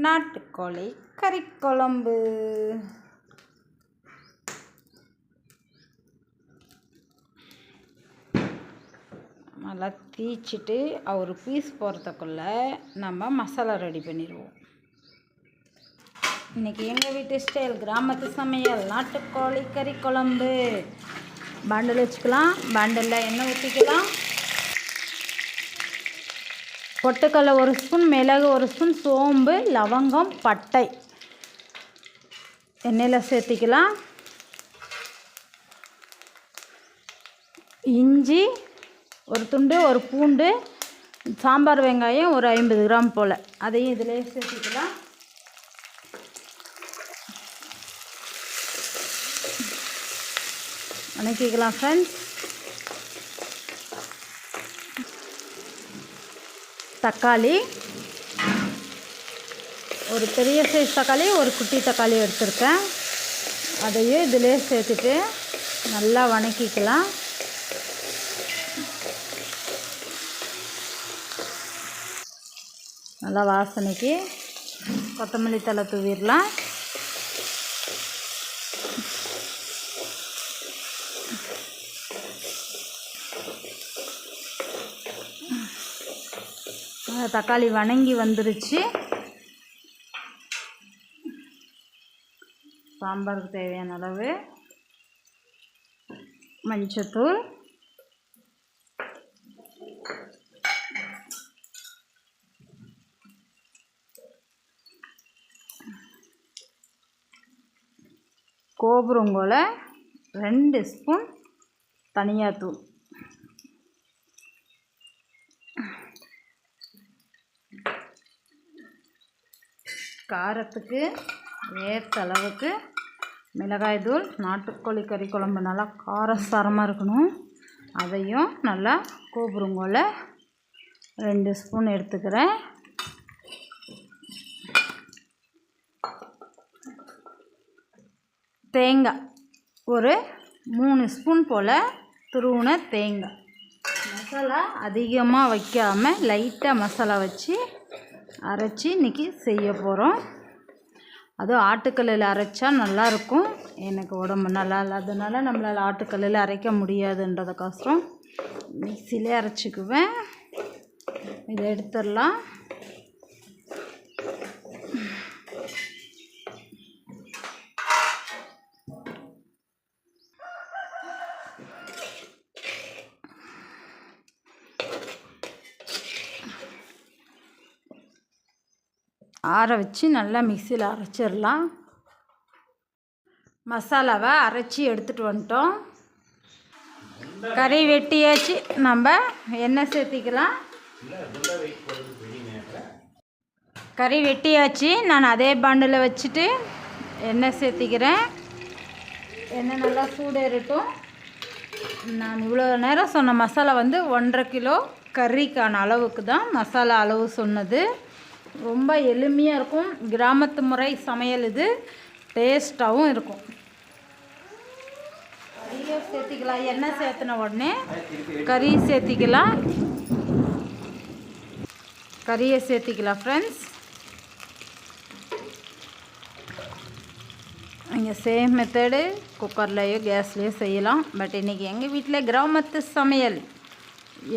நாட்டுக்கோழி கறிக்குழம்பு. நல்லா தீச்சிட்டு அவர் பீஸ் போகிறதுக்குள்ளே நம்ம மசாலா ரெடி பண்ணிடுவோம். இன்றைக்கி எங்கள் வீட்டு ஸ்டைல் கிராமத்து சமையல் நாட்டுக்கோழி கறி குழம்பு பாண்டில் வச்சுக்கலாம் பாண்டிலில் எண்ணெய் ஊற்றிக்கலாம் பொட்டுக்கடலை ஒரு ஸ்பூன் மிளகு ஒரு ஸ்பூன் சோம்பு லவங்கம் பட்டை. எண்ணெயில் சேர்த்திக்கலாம். இஞ்சி ஒரு துண்டு ஒரு பூண்டு சாம்பார் வெங்காயம் ஒரு ஐம்பது கிராம் போல். அதையும் இதிலே சேர்த்திக்கலாம். வணக்கிக்கலாம் ஃப்ரெண்ட்ஸ் தக்காளி. ஒரு பெரிய சைஸ் தக்காளி ஒரு குட்டி தக்காளி எடுத்திருக்கேன். அதையும் இதிலே சேர்த்துட்டு நல்லா வணக்கிக்கலாம். நல்லா வாசனைக்கு கொத்தமல்லி தலை தூவிடலாம். தக்காளி வணங்கி வந்துருச்சு. சாம்பாருக்கு தேவையான அளவு மஞ்சத்தூள். கோபுரங்கோலை ரெண்டு ஸ்பூன் தனியாத்தூள். காரத்துக்கு ஏற்ற அளவுக்கு மிளகாய் தூள் நாட்டுக்கோழி கறி குழம்பு நல்லா காரசாரமாக இருக்கணும். அதையும் நல்லா கூப்பிடுங்கோல ரெண்டு ஸ்பூன் எடுத்துக்கிறேன். தேங்காய் ஒரு மூணு ஸ்பூன் போல் துருவின தேங்காய். மசாலா அதிகமாக வைக்காமல் லைட்டாக மசாலா வச்சு அரைச்சி இன்றைக்கி செய்ய போகிறோம் அதுவும் ஆட்டுக்கல்லில் அரைச்சா நல்லாயிருக்கும். எனக்கு உடம்பு நல்லா இல்லாததுனால நம்மளால் ஆட்டுக்கல்லில் அரைக்க முடியாதுன்றதுக்கோசரம் மிக்சிலே அரைச்சிக்குவேன். இதை எடுத்துடலாம். ஆற வச்சு நல்லா மிக்சியில் அரைச்சிடலாம். மசாலாவை அரைச்சி எடுத்துகிட்டு வந்துட்டோம். கறி வெட்டியாச்சு. நம்ம எண்ணெய் சேர்த்திக்கலாம். கறி வெட்டியாச்சு. நான் அதே பாண்டில் வச்சுட்டு எண்ணெய் சேர்த்திக்கிறேன். எண்ணெய் நல்லா சூடேறட்டும். நான் இவ்வளோ நேரம் சொன்ன மசாலா வந்து ஒன்றரை கிலோ கறிக்கான அளவுக்கு தான் மசாலா அளவு சொன்னது. ரொம்ப எளிமையாக இருக்கும். கிராமத்து முறை சமையல் இது. டேஸ்ட்டாகவும் இருக்கும். கறியை சேர்த்திக்கலாம். எண்ணெய் சேர்த்துன உடனே கறி சேர்த்திக்கலாம். கறியை சேர்த்திக்கலாம் ஃப்ரெண்ட்ஸ் நீங்கள் சேம் மெத்தடு குக்கர்லேயோ கேஸ்லேயோ செய்யலாம். பட் இன்றைக்கி எங்கள் வீட்டில் கிராமத்து சமையல்.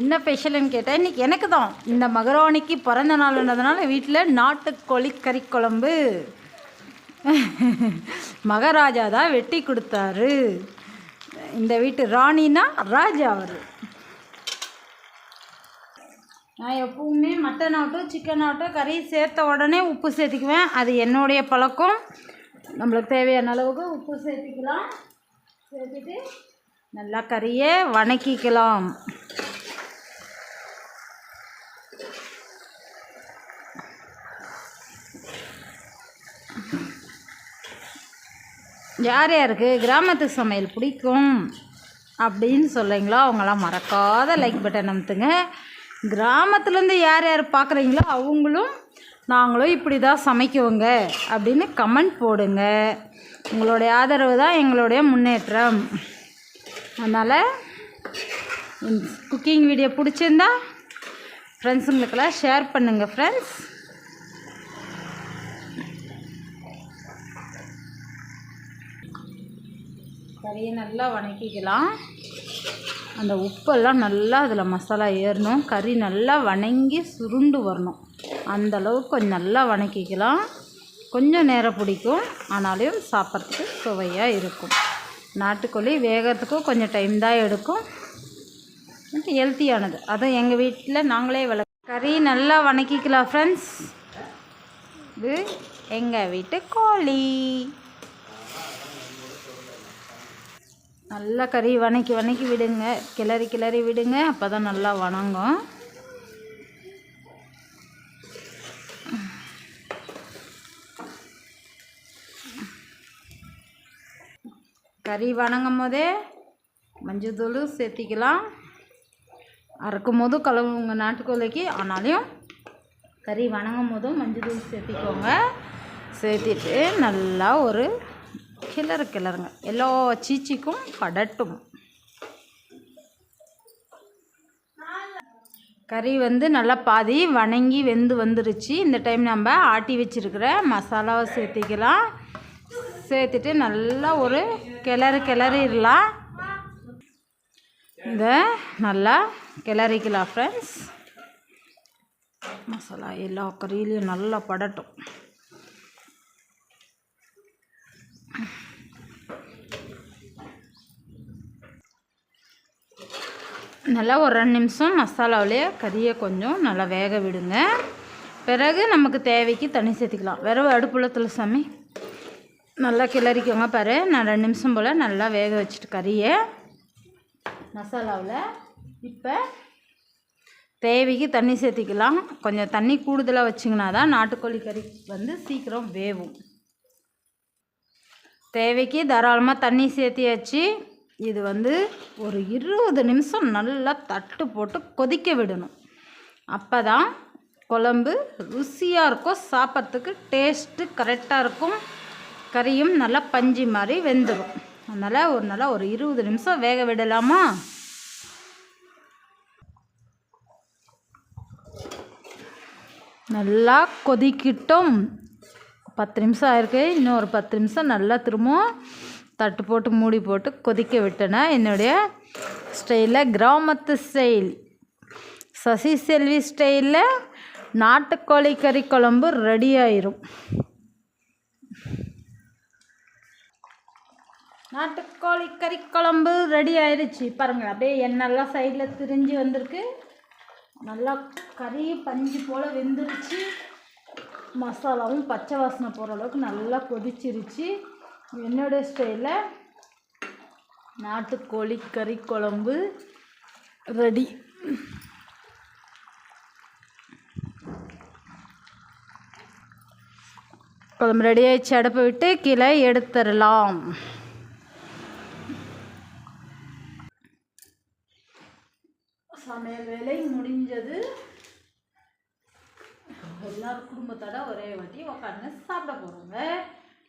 என்ன ஸ்பெஷல்னு கேட்டால் இன்றைக்கி எனக்கு தான் இந்த மகராணிக்கு பிறந்த நாள்ன்றதுனால வீட்டில் நாட்டுக்கோழி கறி குழம்பு. மகாராஜா தான் வெட்டி கொடுத்தாரு. இந்த வீட்டு ராணினா ராஜா அவர். நான் எப்பவுமே மட்டன் ஆகட்டும் சிக்கன் ஆகட்டும் கறி சேர்த்த உடனே உப்பு சேர்த்துக்குவேன். அது என்னுடைய பழக்கம். நம்மளுக்கு தேவையான அளவுக்கு உப்பு சேர்த்திக்கலாம். சேர்த்துட்டு நல்லா கறியை வணக்கிக்கலாம். யார் யாருக்கு கிராமத்து சமையல் பிடிக்கும் அப்படின்னு சொல்கிறீங்களோ அவங்களாம் மறக்காத லைக் பட்டன் அமுத்துங்க. கிராமத்துலேருந்து யார் யார் பார்க்குறீங்களோ அவங்களும் நாங்களும் இப்படி தான் சமைக்குவோங்க அப்படின்னு கமெண்ட் போடுங்க. உங்களுடைய ஆதரவு தான் எங்களுடைய முன்னேற்றம். அதனால் குக்கிங் வீடியோ பிடிச்சிருந்தா ஃப்ரெண்ட்ஸுங்களுக்கெல்லாம் ஷேர் பண்ணுங்கள் ஃப்ரெண்ட்ஸ் கறியை நல்லா வணக்கிக்கலாம். அந்த உப்பெல்லாம் நல்லா அதில் மசாலா ஏறணும். கறி நல்லா வணங்கி சுருண்டு வரணும். அந்தளவுக்கு கொஞ்சம் நல்லா வணக்கிக்கலாம். கொஞ்சம் நேரம் பிடிக்கும். ஆனாலும் சாப்பிட்றதுக்கு சுவையாக இருக்கும். நாட்டுக்கோழி வேகிறதுக்கும் கொஞ்சம் டைம் தான் எடுக்கும். ஹெல்த்தியானது அதுவும் எங்கள் வீட்டில் நாங்களே வள கறி நல்லா வணக்கிக்கலாம் ஃப்ரெண்ட்ஸ் இது எங்கள் வீட்டு கோழி. நல்லா கறி வணக்கி வணக்கி விடுங்க. கிளறி கிளறி விடுங்க. அப்போ தான் நல்லா வணங்கும். கறி வணங்கும் போதே மஞ்சத்தூள் சேர்த்திக்கலாம். அறுக்கும் போதும் கலவுங்க நாட்டுக்கோழிக்கு. ஆனாலும் கறி வணங்கும் போதும் மஞ்சள் தூள் சேர்த்திக்கோங்க. சேர்த்திட்டு நல்லா ஒரு கிளறு கிளறுங்க எல்லா சீச்சிக்கும் படட்டும். கறி வந்து நல்லா பாதி வணங்கி வெந்து வந்துருச்சு. இந்த டைம் நம்ம ஆட்டி வச்சுருக்கிற மசாலாவை சேர்த்திக்கலாம். சேர்த்துட்டு நல்லா ஒரு கிளறு கிளறிடலாம். இதை நல்லா கிளறிக்கலாம் ஃப்ரெண்ட்ஸ் மசாலா எல்லா கறியிலையும் நல்லா படட்டும். நல்லா ஒரு ரெண்டு நிமிஷம் மசாலாவிலேயே கறியை கொஞ்சம் நல்லா வேக விடுங்க. பிறகு நமக்கு தேவைக்கு தண்ணி சேர்த்திக்கலாம். வெறும் அடுப்புள்ளத்தில் சாமி நல்லா கிளறிக்கோங்க பாரு. நான் ரெண்டு நிமிஷம் போல் நல்லா வேக வச்சுட்டு கறியை மசாலாவில். இப்போ தேவைக்கு தண்ணி சேர்த்திக்கலாம். கொஞ்சம் தண்ணி கூடுதலாக வச்சிங்கன்னா தான் நாட்டுக்கோழி கறி வந்து சீக்கிரம் வேவும். தேவைக்கு தாராளமாக தண்ணி சேர்த்தியாச்சு. இது வந்து ஒரு இருபது நிமிஷம் நல்லா தட்டு போட்டு கொதிக்க விடணும். அப்போ தான் குழம்பு ருசியாக இருக்கும் சாப்பிட்றதுக்கு டேஸ்ட்டு கரெக்டாக இருக்கும். கறியும் நல்லா பஞ்சு மாதிரி வெந்துடும் அதனால் ஒரு நல்லா ஒரு இருபது நிமிஷம் வேக விடலாமா? நல்லா கொதிக்கிட்டோம். பத்து நிமிஷம் ஆயிருக்கு. இன்னும் ஒரு பத்து நிமிஷம் நல்லா திரும்பவும் தட்டு போட்டு மூடி போட்டு கொதிக்க விட்டேன்னா என்னுடைய ஸ்டைலில் கிராமத்து ஸ்டைல். சசி செல்வி ஸ்டைலில் நாட்டுக்கோழி கறி குழம்பு ரெடி ஆயிரும். நாட்டுக்கோழி கறி குழம்பு ரெடி ஆயிடுச்சு பாருங்கள் அப்படியே எண்ணெல்லாம் சைடில் திரிஞ்சு வந்திருக்கு. நல்லா கறி பஞ்சு போல் வெந்துருச்சு. மசாலாவும் பச்சை வாசனை போகிற அளவுக்கு நல்லா கொதிச்சிருச்சு. என்னோடய ஸ்டைலில் நாட்டுக்கோழி கறி குழம்பு ரெடி குழம்பு ரெடி ஆயிடுச்சு. விட்டு கீழே எடுத்துடலாம். சமையல் வேலை முடிஞ்சது. எல்லோரும் குடும்பத்தோட ஒரே வாட்டி உட்காந்து சாப்பிட போகிறோங்க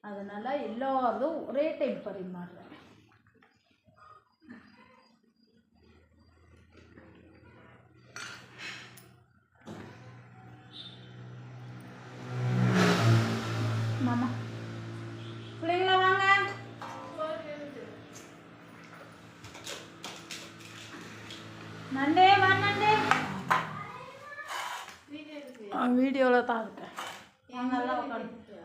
அதனால் எல்லாரும் ஒரே டைம் பரிமாறுறேன். வீடியோவில் தான் இருக்கேன் எல்லாம் உட்காந்து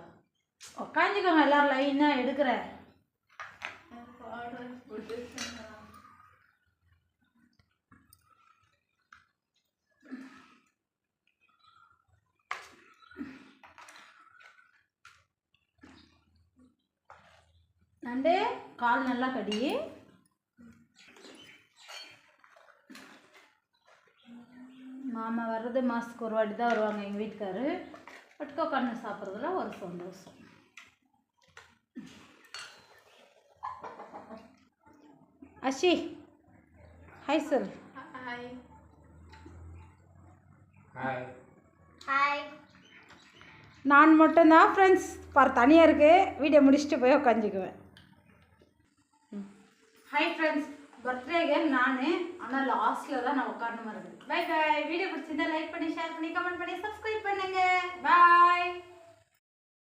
உட்காந்துக்கோங்க எல்லாரும் லைனாக எடுக்கிறேன் நண்டு கால் நல்லா கடி. மாமா வர்றது மாதத்துக்கு ஒரு வாட்டி தான் வருவாங்க எங்கள் வீட்டுக்காரு. பட்டுக்கோ கண்ணு சாப்பிட்றதுல ஒரு சந்தோஷம். அஷி ஹாய் சார் நான் மட்டும்தான் ஃப்ரெண்ட்ஸ் பார் தனியாக இருக்கு. வீடியோ முடிச்சுட்டு போய் உட்காந்துக்குவேன் ஹாய் ஃப்ரெண்ட்ஸ் பர்த்டேக்கு நான் ஆனால் லாஸ்ட்டில் தான் நான் உட்காந்து வருது பை பை வீடியோ பிடிச்சிருந்தா லைக் பண்ணி ஷேர் பண்ணி கமெண்ட் பண்ணி சப்ஸ்கிரைப் பண்ணுங்க. பாய்